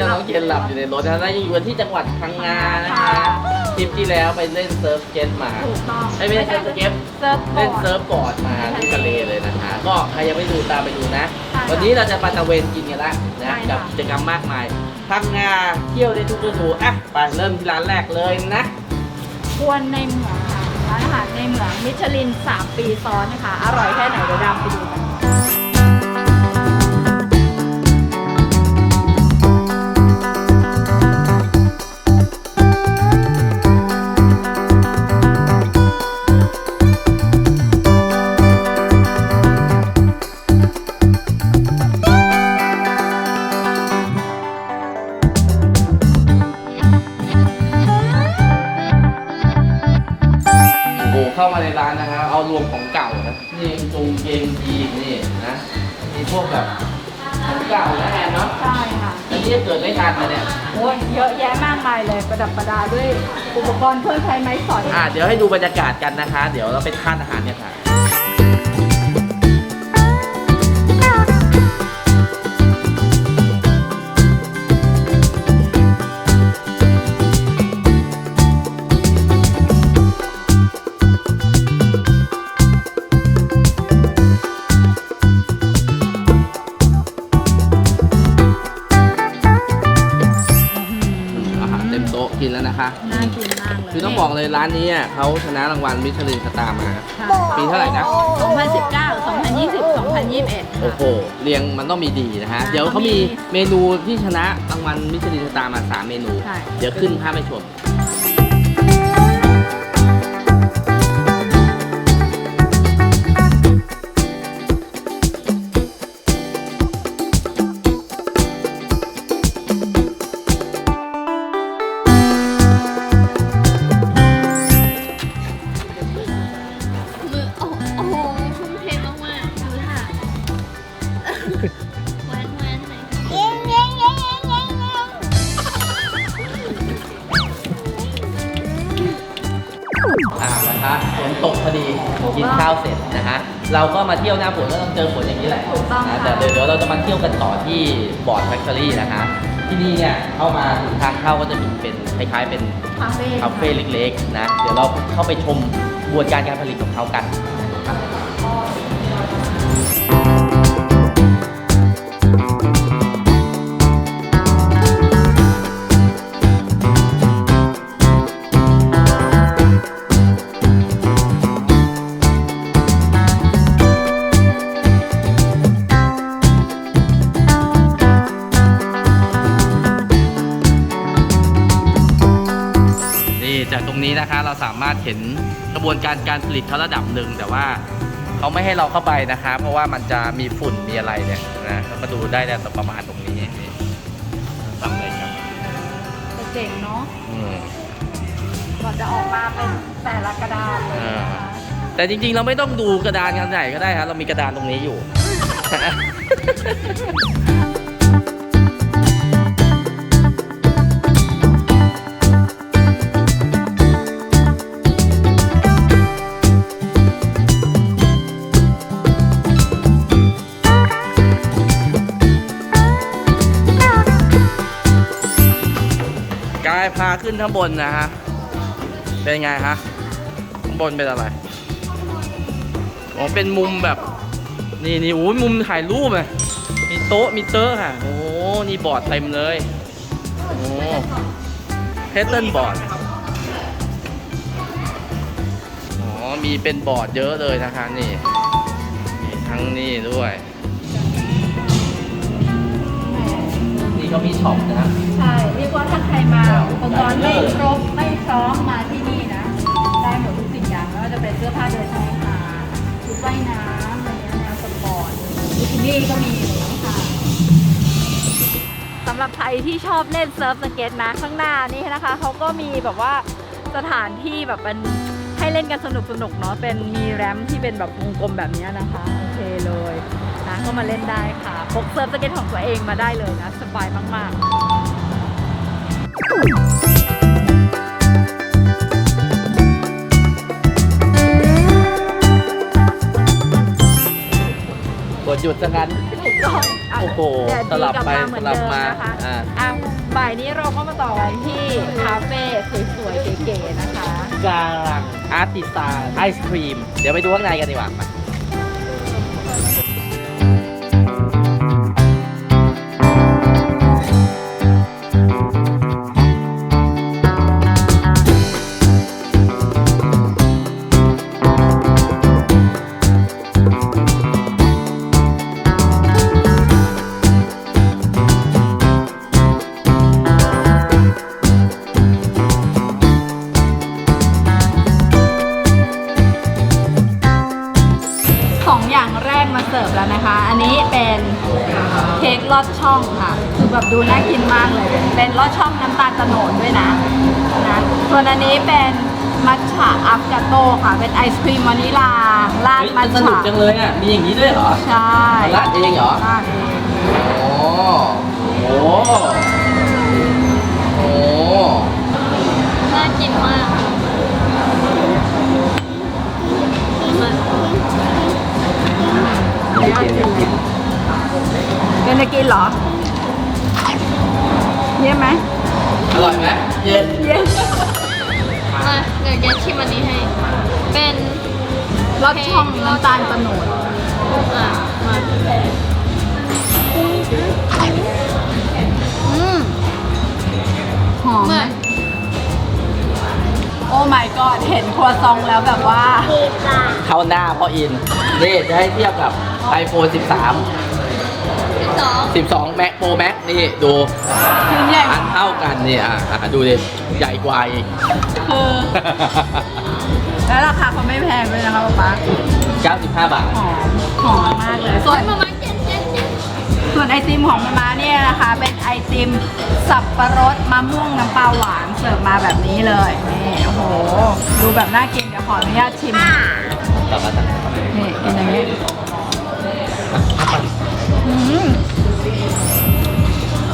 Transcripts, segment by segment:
กับน้องเกดกับน้องเกดหลับอยู่ในรถนะแล้วยังอยู่กันที่จังหวัดพังงานะคะค่ะทริปที่แล้วไปเล่นเซิร์ฟสเก็ตมาถูกต้องเอ้ยไม่ใช่เซิร์ฟสเก็ตเซิร์ฟบอเล่นร์ด เซิร์ฟบอร์ดมาที่ทะเลเลยนะคะ ก็ใครยังไม่ดูตามไปดูนะ ใช่ค่ะวันนี้เราจะมาตะเวนกินกันละใช่นะค่ะ กับกิจกรรมมากมายพังงาเที่ยวได้ทุกฤดูอะไปเริ่มที่ร้านแรกเลยนะ ควนในเหมืองค่ะร้านอาหารในเหมืองมิชลิน 3 ปีซ้อนนะคะ อร่อยแค่ไหนเดี๋ยวดำไปดูกัน อุปกรณ์เครื่องใช้ไม้สอย อ่าเดี๋ยวให้ดูบรรยากาศกันนะคะ เดี๋ยวเราไปทานอาหารเนี่ยค่ะ ร้านนี้อะเขาชนะรางวัลมิชลินสตาร์มา ปีเท่าไหร่นะ 2019 2020 2021 โอ้โห เรียงมันต้องมีดีนะฮะเดี๋ยวเขามีเมนูที่ชนะรางวัลมิชลินสตาร์มา 3 เมนู ใช่ เดี๋ยวขึ้นภาพให้ชมมื นะคะฝนตกพอดีกินข้าวเสร็จนะฮะเราก็มาเที่ยวหน้าฝนก็ต้องเจอฝนอย่างนี้แหละถูกต้องนะค่ะแต่เดี๋ยวเดี๋ยวเราจะมาเที่ยวกันต่อที่บอร์ดแฟคทอรี่นะคะที่นี่เนี่ยเข้ามาถึงทางเข้าก็จะมีเป็นคล้ายๆเป็นคาเฟ่คาเฟ่เล็กๆนะเดี๋ยวเราเข้าไปชมกระบวนการการผลิตของเขากันนะครับนี่าสามารถเห็นกระบวนการการผลิตเขาระดับหนึ่งแต่ว่าเขาไม่ให้เราเข้าไปนะคะเพราะว่ามันจะมีฝุ่นมีอะไรเนี่ยนะเราก็ดูได้แต่ประมาณตรงนี้นี่ทำเลยครับเจ๋งเนาะอืมก่อนจะออกมาเป็นแต่ละกระดาษเลยนะคะแต่จริงๆ เราไม่ต้องดูกระดานกันไหนก็ได้ครับเรามีกระดานตรงนี้อยู่ พาขึ้นข้างบนนะฮะ เป็นไงฮะ ข้างบนเป็นอะไรอ๋อเป็นมุมแบบ นี่นี่โอ้ยมุมถ่ายรูปเลยมีโต๊ะมีเตอร์ค่ะ โอ้นี่บอร์ดเต็มเลย โอ้เพเทิลบอร์ดอ๋อมีเป็นบอร์ดเยอะเลยนะคะนี่มีทั้งนี่ด้วย ก็มีช็อปนะครับใช่ เรียกว่าถ้าใครมาอุปกรณ์ไม่ครบไม่พร้อมมาที่นี่นะ ได้หมดทุกสิ่งอย่างไม่ว่าจะเป็นเสื้อผ้าเดินทางค่ะชุดว่ายน้ำอะไรเงี้ยแนวสปอร์ตบิกินี่ก็มีอย่างนี้ค่ะสำหรับใครที่ชอบเล่นเซิร์ฟสเก็ตนะข้างหน้านี่นะคะเขาก็มีแบบว่าสถานที่แบบเป็นให้เล่นกันสนุกสนุกๆเนาะเป็นมีแรมที่เป็นแบบวงกลมแบบนี้นะคะ โอเคเลยนะ ก็มาเล่นได้ค่ะพกเซิร์ฟสเก็ตของตัวเองมาได้เลยนะ สบายมากๆดหยุดซะงั้นถูกต้องะโอ้โหแดดสดีลับกลัไปมาเหมือนสลับเดิมมานะคะอ่าอะบ่ายนี้เราก็มาต่อกันที่คาเฟ่สวยๆเก๋ๆนะคะกลางอาร์ติสตาไอศครีม เดี๋ยวไปดูข้างในกันดีกว่า เป็นเค้กลอดช่องค่ะ คือแบบดูน่ากินมากเลย เป็นลอดช่องน้ำตาลโตโนดด้วยนะนะส่วนอันนี้เป็นมัทฉะอัฟกาโตค่ะ เป็นไอศครีมวานิลาราดเฮ้ยมัมัทนสนุกฉะจังเลยอะ มีอย่างนี้ด้วยเหรอใช่ราดเองเหรอ ราดเองโอ้โห โอ้น่ากินมากมาเดี๋ยวกินเดี๋ยวกิน เป็นจะกินเหรอ เยี่ยมไหม อร่อยไหมเย็นเยี่ยมมาเดี๋ยวแกชิมอันนี้ให้ เป็นลอดช่องน้ำตาลโตโนดอะมาอืมหอมเหไหมมือนโอ้ my god เห็นครัวซองแล้วแบบว่าเข้าหน้าพ่ออินนี่จะให้เทียบกับ iPhone 13 ที่สอง12 Mac Pro Max นี่ดูชิ้นใหญ่อันเท่ากันนี่อะอะดูดิใหญ่กว่าอีกคือแล้วราคาเขาไม่แพงด้วยนะคะป๊าป๊า95 บาท หอมหอมมากเลยสส่ววนนมามาเจ็ดเจ็ดเจ็ดส่วนไอติมของมาม่าเนี่ยนะคะ เป็นไอติมสับปะรดมะม่วงน้ำปลาหวานเสิร์ฟมาแบบนี้เลยนี่โอ้โห ดูแบบน่ากินเดี๋ยวขออนุญาตชิมต่อมาต่อมานี่กินอย่างนี้อืม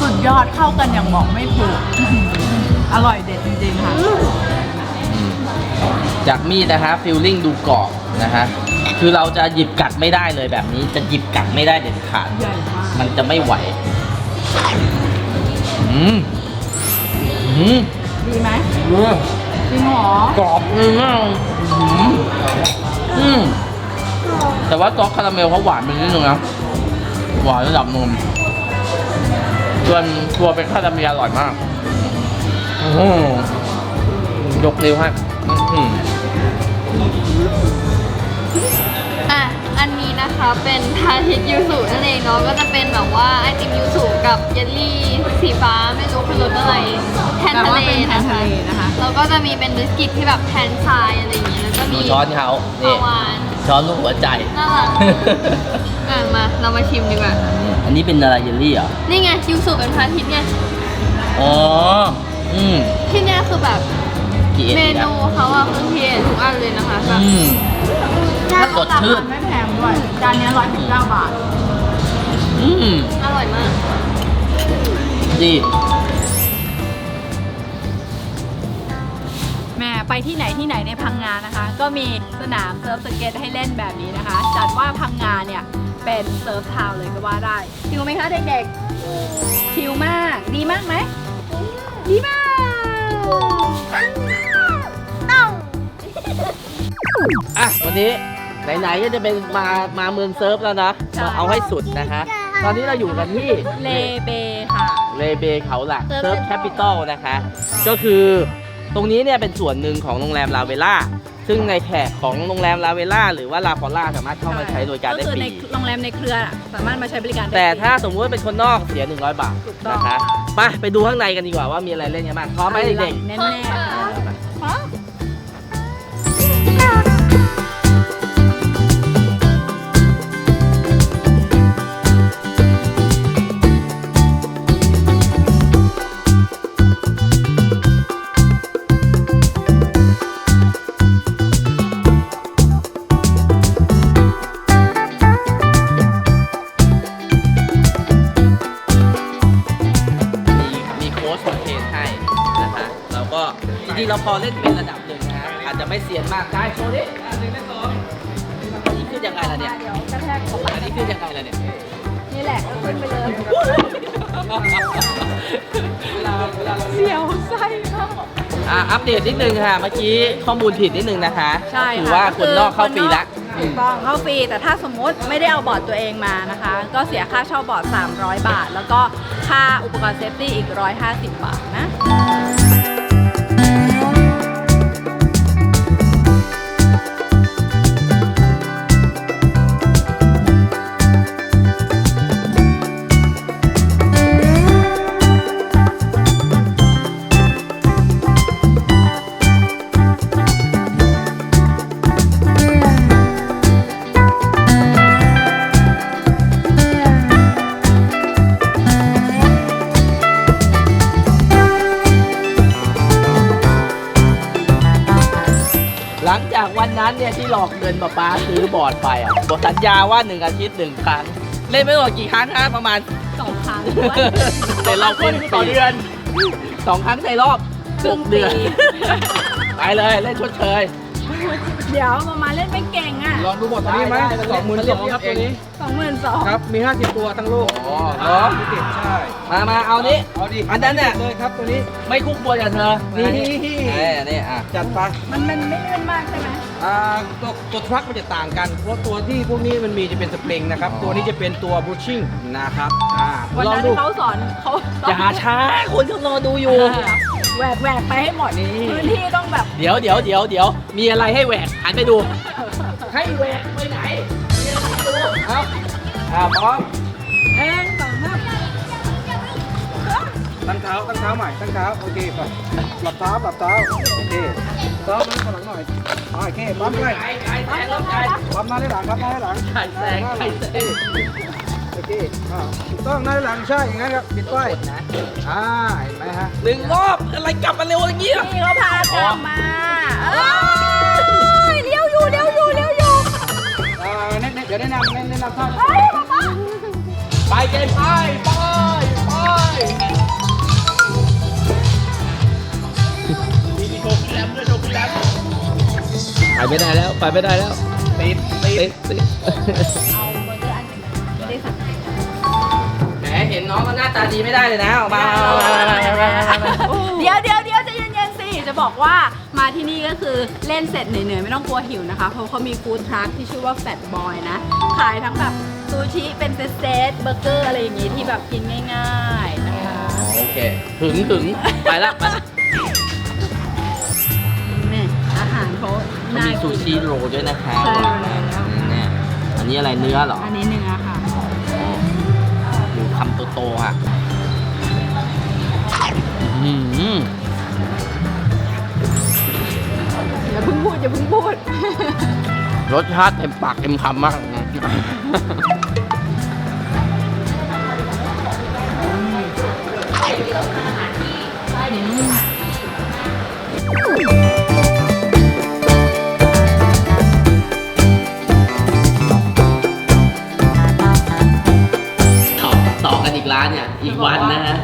สุดยอดเข้ากันอย่างบอกไม่ถูก อร่อยเด็ดจริงๆค่ะ จากมีดนะฮะฟิลลิ่งดูกรอบนะฮะคือเราจะหยิบกัดไม่ได้เลยแบบนี้ จะหยิบกัดไม่ได้เด็ดขาดใหญ่มาก มันจะไม่ไหวอืมอืมดีไหมเออจริงเหรอกรอบเลยมากอืมอืม แต่ว่าซอสคาราเมลเขาหวานไปนิดนึงนะหวานระดับนมส่วนตัวเป็นคาราเมลอร่อยมากอ้โหยกนิ้วให้อะ อันนี้นะคะเป็นทาทิตยูสุนั่นเองเนาะก็จะเป็นแบบว่าไอติมยูสุกับเยลลี่ สีฟ้าไม่รู้คือรสอะไรแทนแต่ทะว่าเลเป็นแทนนะทะคะเลนะคะ แล้วก็จะมีเป็นบิสกิตที่แบบแทนทรายอะไรอย่างเงี้ยแล้วก็ดูมีช้อนเขาปนี่ลาวานช้อนลูกหัวใจ น่ารักอะมาเรามาชิมดีกว่า อันนี้เป็นอะไรเยลลี่เหรอ นี่ไงยูสุเป็นพระอาทิตย์ไงอ๋อ อืมที่เนี่ยคือแบบกี่เอ็ดเมอีกอะนูเขาอะคือเพียทุกอันเลยนะคะแบบ อืมแล้วก็สดชื่นราคาไม่แพงด้วยจานนี้ร้อยสิบเก้าบาท อืม อร่อยมาก ดีแหม่ไปที่ไหนที่ไหนในพังงานะคะ ก็มีสนามเซิร์ฟสเก็ตให้เล่นแบบนี้นะคะ จัดว่าพังงาเนี่ยเป็นเซิร์ฟทาวน์เลยก็ว่าได้ชิลไหมคะเด็กๆชิลมากดีมากไหมดีมากอะวันนี้ไหนๆก็จะเป็นมามาเมืองเซิร์ฟแล้วนะใช่มาเอาให้สุดนะคะ ตอนนี้เราอยู่กันที่เลเบค่ะ เลเบเขาหลัก Surf เซิร์ฟแคปิตอลนะคะ ก็คือตรงนี้เนี่ยเป็นส่วนหนึ่งของโรงแรมลาเวล่าซึ่งในแขกของโรงแรมลาเวล่าหรือว่าลาฟอล่าสามารถเข้ามาใช้บริการได้ก็คือฟในรีโรงแรมในเครือน่ะสามารถมาใช้บริการได้แต่ฟรีถ้าสมมติว่าเป็นคนนอกเสีย 100 บาทถูกต้องนะคะไปไปดูข้างในกันดีกว่าว่ามีอะไรเล่นกันบ้างพร้อมไหมเด็กแน่ๆ ริงๆเราพอเล่นเป็นระดับหนึ่งนะฮะอาจจะไม่เซียนมากได้โชว์ดิอะหนึ่งในสองนี่คือยังไงล่ะเนี่ยเดี๋ยวกระแทกกับอันนี้ขึ้นยังไงล่ะเนี่ยนี่แหละก็ขึ้นไปเลยเสียวไส้มาก อะอัปเดตนิดนึงค่ะ เมื่อกี้ข้อมูลผิดนิดนึงนะคะใช่ถือค่ะว่าคนนอกเข้าฟรีละถูกต้องเข้าฟรีแต่ถ้าสมมุติไม่ได้เอาบอร์ดตัวเองมานะคะ ก็เสียค่าเช่าบอร์ด 300 บาท แล้วก็ค่าอุปกรณ์เซฟตี้อีก 150 บาทนะ หลังจากวันนั้นเนี่ยที่หลอกเงินป้าป้าซื้อบอร์ดไปอะบอกสัญญาว่าหนึ่งอาทิตย์หนึ่งครั้ง เล่นไม่หมดกี่ครั้งฮะประมาณ สองครั้งในรอบครึ่งต่อเดือนสองครั้งในรอบหกเดือน ไปเลยเล่นชดเชย เดี๋ยวมามาเล่นไม่เก่งอะ ลองดูบทตัวนี้ไหมได้ได้สองหมื่นสองครับตัวนี้สองหมื่นสองครับ มี 50 ตัวทั้งลูกอ๋อเหรอ ไม่ติดใช่ มามาเอานี้เอาดิอันนั้นเนี่ยเลยครับตัวนี้ ไม่คุกควรกับเธอนี่นี่นี่อะจัดไป มันมันไม่ลื่นมากใช่ไหมอ่าตัวตัวทรัคมันจะต่างกัน เพราะตัวที่พวกนี้มันมีจะเป็นสปริงนะครับ ตัวนี้จะเป็นตัวบูชิ่งนะครับอ่าวันลองนั้นดู เขาสอนเขาสอนอย่าช้าคนเขารอดูอยู่ แหวกแหวกไปให้หมดนี่ พื้นที่ต้องแบบ เดี๋ยวเดี๋ยวเดี๋ยวเดี๋ยวมีอะไรให้แหวกหันไปดู ให้แหวกไปไหนมีอะไรให้ดูเอาอ่าพร้อมเอ้ยสองห้าตั้งเท้าตั้งเท้าใหม่ตั้งเท้าโอเคไปปรับเท้าปรับเท้าโอเคซ้อมมาข้างหลังหน่อยอ่าโอเคปั๊มเลยไก่ไก่แซงแล้วไก่ปั๊มหน้าได้หลังครับหน้าได้หลังไก่แซงไก่แซงโอเคอ่าถูกต้องหน้าได้หลังใช่อย่างนั้นครับปิดป้ายนะอ่าเห็นไหมฮะหนึ่งรอบอะไรกลับมาเร็วอย่างนี้อะพี่เขาพากลับมา เดี๋ยวแนะนำแนะนำท่าเฮ้ยป๊าป๊าไปเกมไปไปไปมีโชว์แรมด้วยโชว์แรมไปไม่ได้แล้วไปไม่ได้แล้วติดติดติดแหมเห็นน้องก็หน้าตาดีไม่ได้เลยนะออกมาเอามามามามาเดี๋ยวเดี๋ยวเด จะเย็นๆสิจะบอกว่ามาที่นี่ก็คือเล่นเสร็จเหนื่อยๆไม่ต้องกลัวหิวนะคะ เพราะเขามีฟู้ดทรัคที่ชื่อว่าแฟตบอยนะ ขายทั้งแบบซูชิเป็นเซตๆเบอร์เกอร์อะไรอย่างงี้ที่แบบกินง่ายๆนะคะโอเคถึงถึงไปละไปละนี่อาหารเขามันน่ามีกิซูนชิโรด้วยนะคะใช่แล้วอืมเนี่ยอันนี้อะไรเนื้อเหรอ อันนี้เนื้อค่ะ ดูคำโตๆอะอืมอย่า พิ่งพูดอย่าเพิ่งพูด รสชาติเต็มปากเต็มคำมาก วันนะฮะ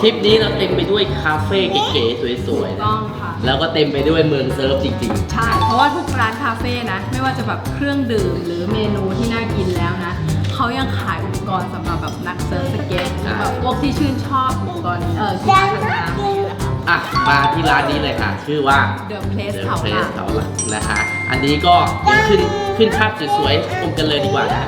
ทริปนี้เราเต็มไปด้วยคาเฟ่เก๋ๆสวยๆนะต้องค่ะ แล้วก็เต็มไปด้วยเมืองเซิร์ฟจริง ใช่ เพราะว่าทุกร้านคาเฟ่นะ ไม่ว่าจะแบบเครื่องดื่มหรือเมนูที่น่ากินแล้วนะ เขายังขายอุปกรณ์สำหรับแบบนักเซิร์ฟสเก็ตหรือแบบพวกที่ชื่นชอบอุปกรณ์เออกีฬาทางน้ำอะไรอย่างเงี้ยนะคะ ๆ อะ มาที่ร้านนี้เลยค่ะ ชื่อว่า The Place The เขาหลั Place กเขาหลักนะคะ อันนี้ก็ยังขึ้นขึ้นภาพสวยๆชมกันเลยดีกว่านะ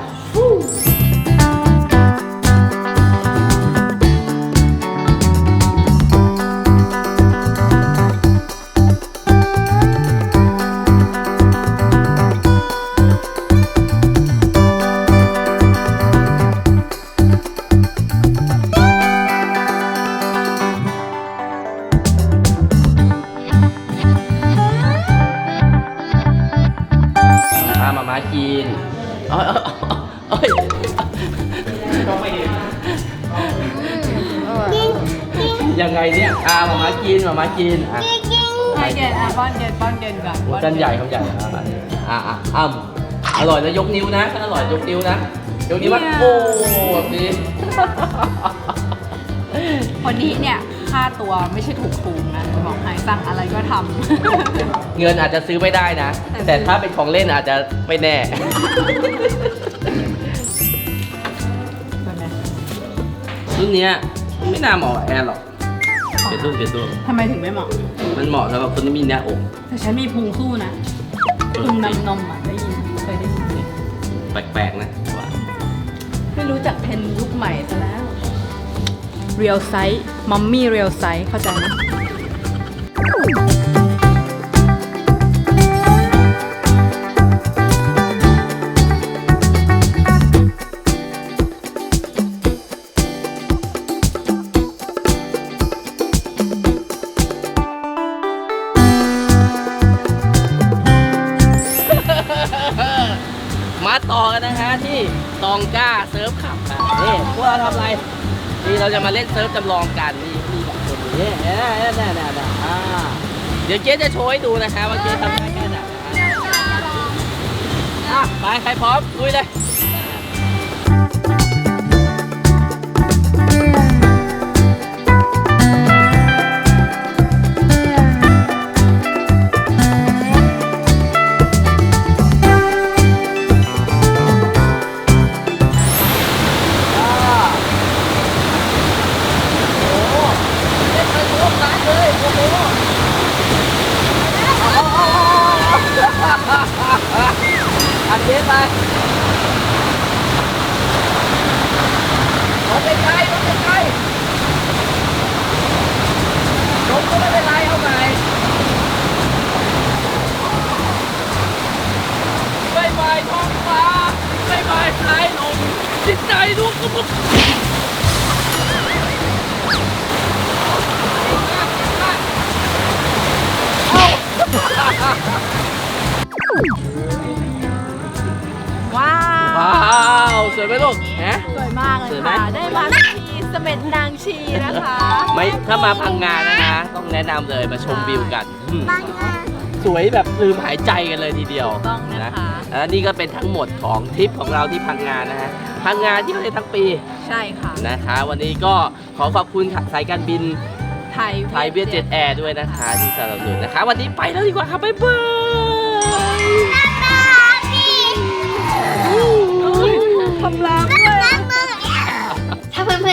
มามากินเอ้ยเอ้ยยังไงเนี่ยอ่ามามากินมามากินอะ ให้เกณฑ์อะป้อนเกณฑ์ป้อนเกณฑ์ก่อนโอ้จานใหญ่เขาใหญ่อะอะอะอ้ำอร่อยแล้วยกนิ้วนะถ้าอร่อยยกนิ้วนะ ยกนิ้วว่าโอ้แบบนี้ คนนี้เนี่ย ค่าตัวไม่ใช่ถูกถูกๆนะจะบอกให้สั่งอะไรก็ทำ เงินอาจจะซื้อไม่ได้นะ แต่ถ้าเป็นของเล่นอาจจะไม่แน่รุ่นเนี้ยไม่น่าเหมาะกับแอนหรอกเปลี่ยนตู้เปลี่ยนตู้ทำไมถึงไม่เหมาะ มันเหมาะสำหรับคนที่มีหน้าอกแต่ฉันมีพุงสู้นะพุงนำนมอะได้ยินเคยได้ยินไหมแปลกๆนะว่าไม่รู้จักเทรนด์ยุคใหม่ซะแล้ว เรียลไซส์มัมมี่เรียลไซส์เข้าใจไหม เซิร์ฟจำลองกันนี่มีแบบคนนี้เอ๊ะเอ๊ะน่ะน่ะน่ะอ่าเดี๋ยวเจ๊จะโชว์ให้ดูนะฮะว่าเจ๊ทำได้แค่ไหนนะอะไปใครพร้อมลุยเลย จิตใจลูกกระปุกเอ้าว้าวว้าว สวยไหมลูกฮะ สวยมากเลสวยยไหม ค่ะ ได้มาที่เสม็ดนางชีนะคะ ไม่ถ้ามาพังงานนะฮะต้องแนะนำเลยมาชมวิวกันอืม สวยแบบลืมหายใจกันเลยทีเดียวถูกต้องนะคะ และนี่ก็เป็นทั้งหมดของทริปของเราที่พังงานนะฮะพังงานที่เราได้ทั้งปีใช่ค่ะ นะคะ วันนี้ก็ขอขอบคุณสายการบินไทยไทยเวียดเจ็ตแอร์ด้วยนะคะที่สนับสนุนนะคะ วันนี้ไปแล้วดีกว่าครับบ๊ายบายคำรา